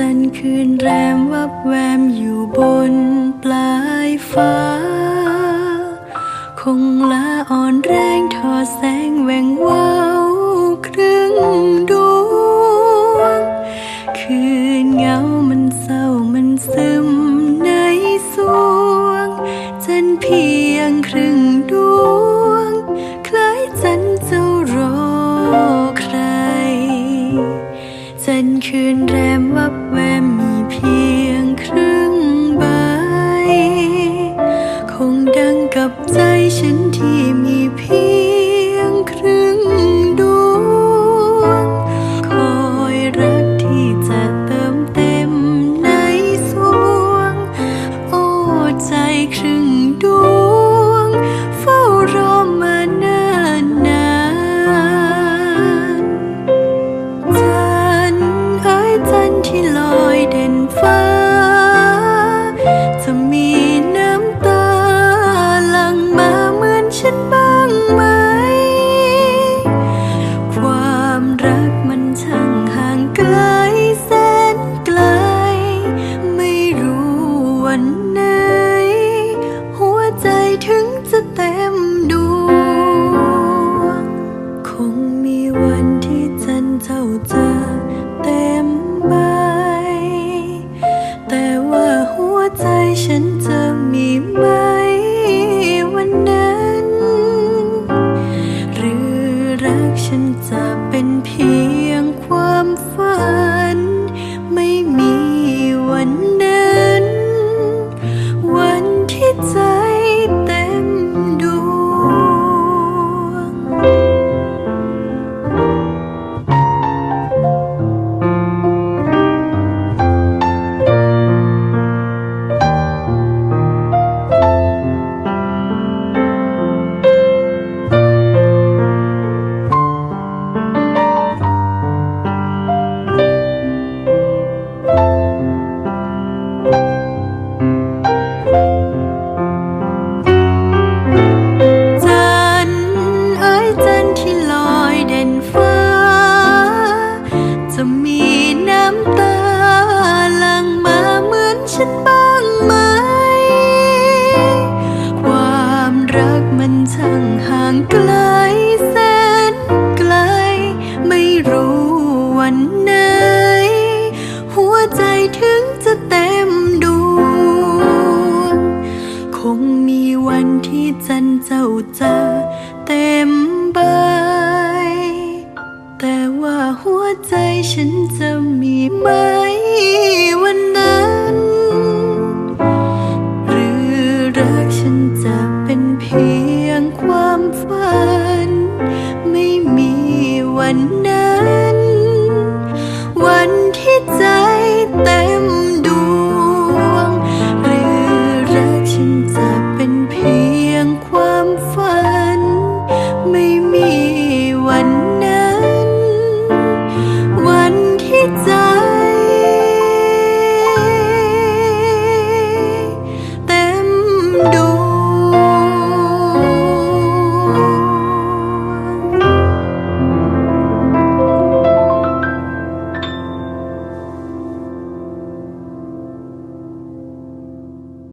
จันทร์คืนแรมวับแวมอยู่บนปลายฟ้า คงละอ่อนแรงทอแสงแหวงวาวครึ่งดวง คืนเงามันเศร้ามันซึมในสวง จันเพียงครึ่งดวง คล้ายจันเจ้ารอใคร จันคืนแร กับใจฉันที่มีเพีย ฉันจะมีไหมวันนั้น หรือรักฉันจะเป็นเพียงความฝัน รักมันช่างห่างไกลแสนไกล ไม่รู้วันไหน หัวใจถึงจะเต็มดวง คงมีวันที่จันเจ้าเจอเต็มใบ แต่ว่าหัวใจฉันจะมีไหมันน